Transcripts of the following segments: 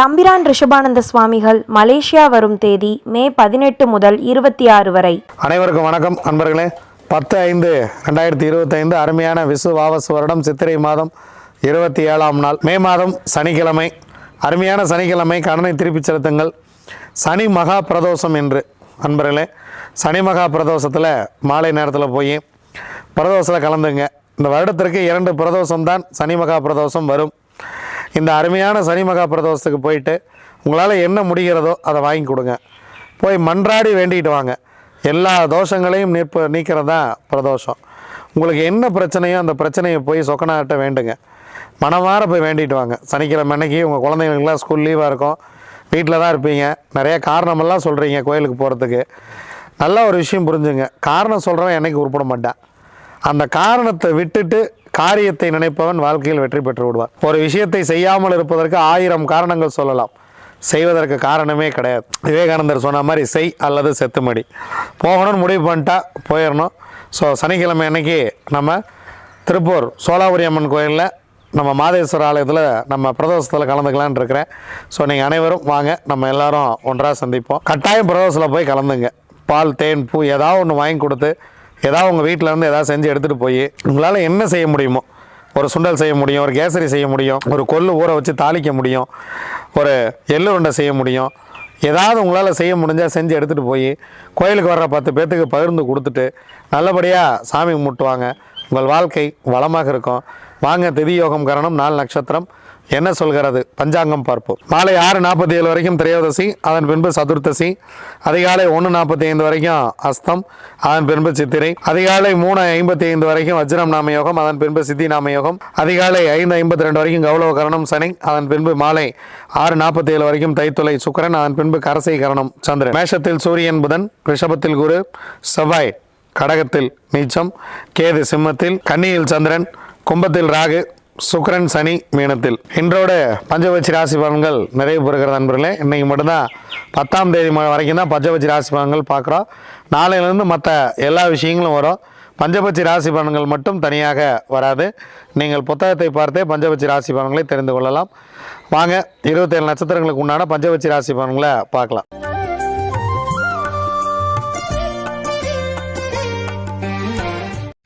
தம்பிரான் ரிஷபானந்த சுவாமிகள் மலேசியா வரும் தேதி மே பதினெட்டு முதல் இருபத்தி ஆறு வரை. அனைவருக்கும் வணக்கம். அன்பர்களே பத்து ஐந்து ரெண்டாயிரத்தி இருபத்தைந்து அருமையான விசு வாவசு வருடம் சித்திரை மாதம் இருபத்தி ஏழாம் நாள். மே மாதம் சனிக்கிழமை. அருமையான சனிக்கிழமை. கடனை திருப்பிச் செலுத்துங்கள். சனி மகா பிரதோஷம் என்று. அன்பர்களே சனி மகா பிரதோஷத்தில் மாலை நேரத்தில் போய் பிரதோஷத்தில் கலந்துங்க. இந்த வருடத்திற்கு இரண்டு பிரதோஷம் தான் சனி மகா பிரதோஷம் வரும். இந்த அருமையான சனி மகா பிரதோஷத்துக்கு போயிட்டு உங்களால் என்ன முடிகிறதோ அதை வாங்கி கொடுங்க. போய் மன்றாடி வேண்டிகிட்டு வாங்க. எல்லா தோஷங்களையும் நீப்ப நீக்கிறது தான் பிரதோஷம். உங்களுக்கு என்ன பிரச்சனையோ அந்த பிரச்சனையை போய் சொக்கனாட்ட வேண்டுங்க. மனமாற போய் வேண்டிட்டு வாங்க. சனிக்கிழமை அன்னைக்கு உங்கள் குழந்தைங்களுக்குலாம் ஸ்கூல் லீவாக இருக்கும். வீட்டில் தான் இருப்பீங்க. நிறைய காரணமெல்லாம் சொல்கிறீங்க கோயிலுக்கு போகிறதுக்கு நல்ல ஒரு விஷயம் புரிஞ்சுங்க. காரணம் சொல்கிறவன் என்னைக்கு உருப்பிட மாட்டான். அந்த காரணத்தை விட்டுட்டு காரியத்தை நினைப்பவன் வாழ்க்கையில் வெற்றி பெற்று விடுவான். ஒரு விஷயத்தை செய்யாமல் இருப்பதற்கு ஆயிரம் காரணங்கள் சொல்லலாம். செய்வதற்கு காரணமே கிடையாது. விவேகானந்தர் சொன்ன மாதிரி செய் அல்லது செத்துமடி. போகணும்னு முடிவு பண்ணிட்டா போயிடணும். ஸோ சனிக்கிழமை அன்னைக்கு நம்ம திருப்பூர் சோலாபுரி அம்மன் கோயிலில் நம்ம மாதேஸ்வர ஆலயத்தில் நம்ம பிரதோஷத்தில் கலந்துக்கலான் இருக்கிறேன். ஸோ நீங்கள் அனைவரும் வாங்க. நம்ம எல்லாரும் ஒன்றாக சந்திப்போம். கட்டாயம் பிரதோஷத்தில் போய் கலந்துங்க. பால் தேன் பூ ஏதாவது ஒன்று வாங்கி கொடுத்து ஏதாவது உங்கள் வீட்டில் இருந்து ஏதாவது செஞ்சு எடுத்துகிட்டு போய் உங்களால் என்ன செய்ய முடியுமோ ஒரு சுண்டல் செய்ய முடியும் ஒரு கேசரி செய்ய முடியும் ஒரு கொள்ளு ஊற வச்சு தாளிக்க முடியும் ஒரு எள்ளு உருண்டை செய்ய முடியும் ஏதாவது உங்களால் செய்ய முடிஞ்சால் செஞ்சு எடுத்துகிட்டு போய் கோயிலுக்கு வர்ற பத்து பேர்த்துக்கு பகிர்ந்து கொடுத்துட்டு நல்லபடியாக சாமி கும்பிட்டுவாங்க. உங்கள் வாழ்க்கை வளமாக இருக்கும். வாங்க திதி யோகம் கரணம் நாலு நட்சத்திரம். என்ன சொல்கிறது? பஞ்சாங்கம் பார்ப்போம். மாலை ஆறு நாற்பத்தி ஏழு வரைக்கும் திரையோதசி அதன் பின்பு சதுர்த்தசி அதிகாலை ஒன்று நாற்பத்தி ஐந்து வரைக்கும் அஸ்தம் அதன் பின்பு சித்திரை அதிகாலை மூணு ஐம்பத்தி ஐந்து வரைக்கும் வஜ்ரம் நாம யோகம் அதன் பின்பு சித்தி நாமயோகம் அதிகாலை ஐந்து ஐம்பத்தி ரெண்டு வரைக்கும் கௌரவ கரணம் சனி அதன் பின்பு மாலை ஆறு நாற்பத்தி ஏழு வரைக்கும் தைத்துளை சுக்கரன் அதன் பின்பு கரசை கரணம் சந்திரன். மேஷத்தில் சூரியன் புதன் ரிஷபத்தில் குரு செவ்வாய் கடகத்தில் நீச்சம் கேது சிம்மத்தில் கன்னியில் சந்திரன் கும்பத்தில் ராகு சுக்ரன் சனி மீனத்தில். இன்றோட பஞ்சபட்சி ராசி பலன்கள் நிறைவு பெறுகிறது நண்பர்களே இன்றைக்கி மட்டும்தான் பத்தாம் தேதி வரைக்கும் தான் பஞ்சபட்சி ராசி பலன்கள் பார்க்குறோம். நாளையிலேருந்து மற்ற எல்லா விஷயங்களும் வரும். பஞ்சபட்சி ராசி பலன்கள் மட்டும் தனியாக வராது. நீங்கள் புத்தகத்தை பார்த்தே பஞ்சபட்சி ராசி பலன்களை தெரிந்து கொள்ளலாம். வாங்க இருபத்தேழு நட்சத்திரங்களுக்கு உண்டான பஞ்சபட்சி ராசி பலன்களை பார்க்கலாம்.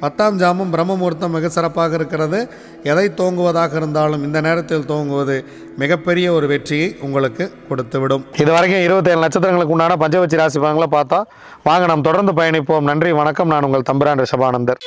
பத்தாம் ஜாமம் பிரம்ம முகூர்த்தம் மிக சிறப்பாக இருக்கிறது. எதை தோங்குவதாக இருந்தாலும் இந்த நேரத்தில் தோங்குவது மிகப்பெரிய ஒரு வெற்றியை உங்களுக்கு கொடுத்துவிடும். இது வரைக்கும் இருபத்தேழு நட்சத்திரங்களுக்கு உண்டான பஞ்சவச்சி ராசி பலன்களை பார்த்தா வாங்க நாம் தொடர்ந்து பயணிப்போம். நன்றி வணக்கம். நான் உங்கள் தம்பிரான் ரிஷபானந்தர்.